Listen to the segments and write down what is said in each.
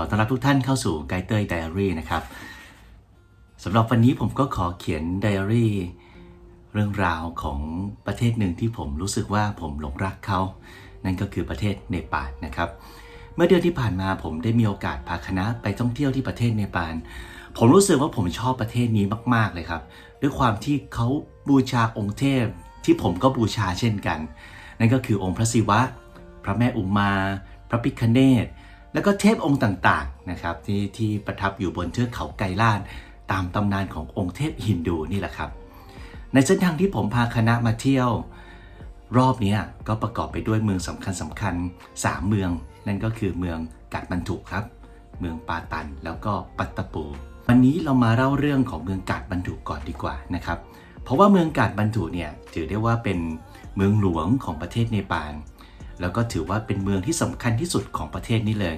อต้อนรับทุกท่านเข้าสู่ไกด์เตอร์ไดอารี่นะครับสำหรับวันนี้ผมก็ขอเขียนไดอารี่เรื่องราวของประเทศหนึ่งที่ผมรู้สึกว่าผมหลงรักเขา นั่นก็คือประเทศเนปาลนะครับ เมื่อเดือนที่ผ่านมาผมได้มีโอกาสพาคณะไปท่องเที่ยวที่ประเทศเนปาลผมรู้สึกว่าผมชอบประเทศนี้มาก ๆเลยครับ ด้วยความที่เขาบูชาองค์เทพที่ผมก็บูชาเช่นกัน นั่นก็คือองค์พระศิวะ พระแม่อุมา พระพิคเนต แล้วก็เทพองค์ต่างๆนะครับที่ที่ประทับอยู่บนเทือกเขาไกรลาดตามตำนานขององค์เทพฮินดูนี่แหละครับ ในเส้นทางที่ผมพาคณะมาเที่ยว รอบนี้ก็ประกอบไปด้วยเมืองสำคัญสำคัญๆสามเมือง นั่นก็คือเมืองกาดบันทุครับ เมืองปาตันแล้วก็ปัตตปูวันนี้เรามาเล่าเรื่องของเมืองกาดบันทุก่อนดีกว่านะครับ เพราะว่าเมืองกาดบันทุเนี่ยถือได้ว่าเป็นเมืองหลวงของประเทศเนปาล แล้วก็ถือว่าเป็นเมืองที่สำคัญที่สุดของประเทศนี้เลย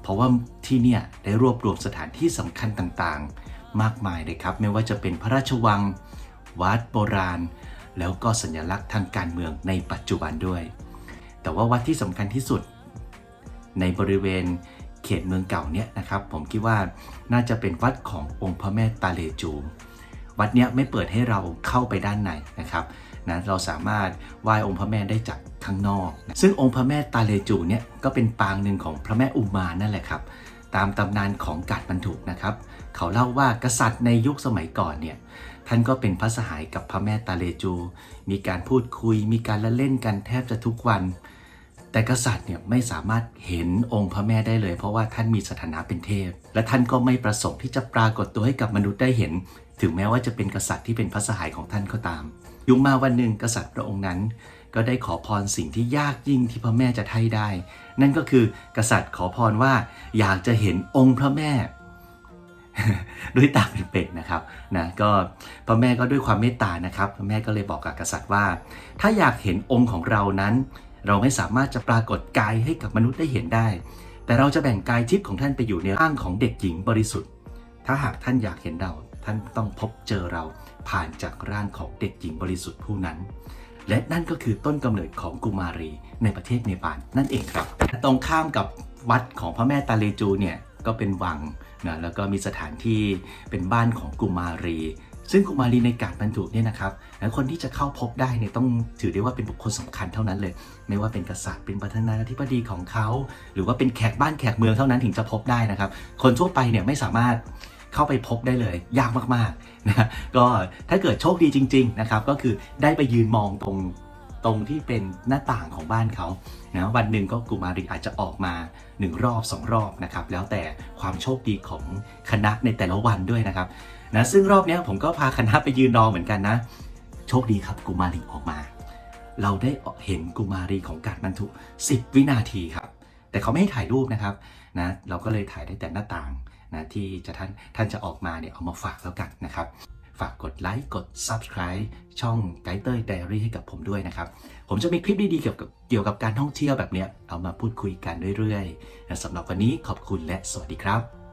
เพราะว่าที่เนี่ยได้รวบรวมสถานที่สำคัญต่างๆ มากมายเลยครับ ไม่ว่าจะเป็นพระราชวัง วัดโบราณ แล้วก็สัญลักษณ์ทางการเมืองในปัจจุบันด้วย แต่ว่าวัดที่สำคัญที่สุด ในบริเวณเขตเมืองเก่าเนี่ยนะครับ ผมคิดว่าน่าจะเป็นวัดขององค์พระแม่ตาเลจู วัดเนี้ยไม่เปิดให้เราเข้าไปด้านในนะครับนะเราสามารถไหว้องค์พระแม่ได้จากข้างนอกนะซึ่งองค์พระแม่ตาเลจูเนี่ยก็เป็นปางหนึ่งของพระแม่อุมานั่นแหละครับ ตามตำนานของกาดบรรทุกนะครับ เขาเล่าว่ากษัตริย์ในยุคสมัยก่อนเนี่ยท่านก็เป็นพระสหายกับพระแม่ตาเลจู มีการพูดคุย มีการละเล่นกันแทบจะทุกวัน แต่กษัตริย์เนี่ยไม่สามารถเห็นองค์พระแม่ได้เลย เพราะว่าท่านมีสถานะเป็นเทพ และท่านก็ไม่ประสงค์ที่จะปรากฏตัวให้กับมนุษย์ได้เห็น ถึงแม้ว่าจะเป็นกษัตริย์ที่เป็นพระสหายของท่านก็ตาม ยุคมาวันหนึ่งกษัตริย์พระองค์นั้น ก็ได้ขอพรสิ่งที่ยากยิ่งที่พระแม่จะให้ได้ นั่นก็คือกษัตริย์ขอพรว่าอยากจะเห็นองค์พระแม่ด้วยตาเป็นๆนะครับนะก็พระแม่ก็ด้วยความเมตตานะครับพระแม่ก็เลยบอกกับกษัตริย์ว่า ถ้าอยากเห็นองค์ของเรานั้น เราไม่สามารถจะปรากฏกายให้กับมนุษย์ได้เห็นได้ แต่เราจะแบ่งกายทิพย์ของท่านไปอยู่ในร่างของเด็กหญิงบริสุทธิ์ ถ้าหากท่านอยากเห็นเรา ท่านต้องพบเจอเราผ่านจากร่างของเด็กหญิงบริสุทธิ์ผู้นั้น และนั่นก็คือต้นกำเนิดของกุมารีในประเทศเนปาลนั่นเองครับ ตรงข้ามกับวัดของพระแม่ตาเลจูเนี่ยก็เป็นวังนะแล้วก็มีสถานที่เป็นบ้านของกุมารี ซึ่งกุมารีในกาดบรรทุเนี่ยนะครับและคนที่จะเข้าพบได้เนี่ยต้องถือได้ว่าเป็นบุคคลสำคัญเท่านั้นเลย ไม่ว่าเป็นกษัตริย์เป็นประธานาธิบดีของเขา หรือว่าเป็นแขกบ้านแขกเมืองเท่านั้นถึงจะพบได้นะครับ คนทั่วไปเนี่ยไม่สามารถ เข้าไปพบได้เลย ยากมากๆนะก็ถ้าเกิดโชคดีจริง ๆ นะครับ ก็คือได้ไปยืนมองตรงตรงที่เป็นหน้าต่างของบ้านเขานะวันหนึ่งก็กุมารีอาจจะออกมา 1 รอบ 2 รอบนะครับ แล้วแต่ความโชคดีของคณะในแต่ละวันด้วยนะครับนะซึ่งรอบนี้ผมก็พาคณะไปยืนรอเหมือนกันนะ โชคดีครับกุมารีออกมา เราได้เห็นกุมารีของการบรรทุก10 วินาทีครับ แต่เขาไม่ให้ถ่ายรูปนะครับนะเราก็เลยถ่ายได้แต่หน้าต่างนะที่จะท่านท่านจะออกมาเนี่ยเอามาฝากแล้วกันนะครับ ฝากกดไลค์กด Subscribe ช่องไกด์เตอร์ไดอารี่ให้กับผมด้วยนะครับ ผมจะมีคลิปดีๆเกี่ยวกับเกี่ยวกับการท่องเที่ยวแบบเนี้ยเอามาพูดคุยกันเรื่อยๆนะสำหรับวันนี้ขอบคุณและสวัสดีครับ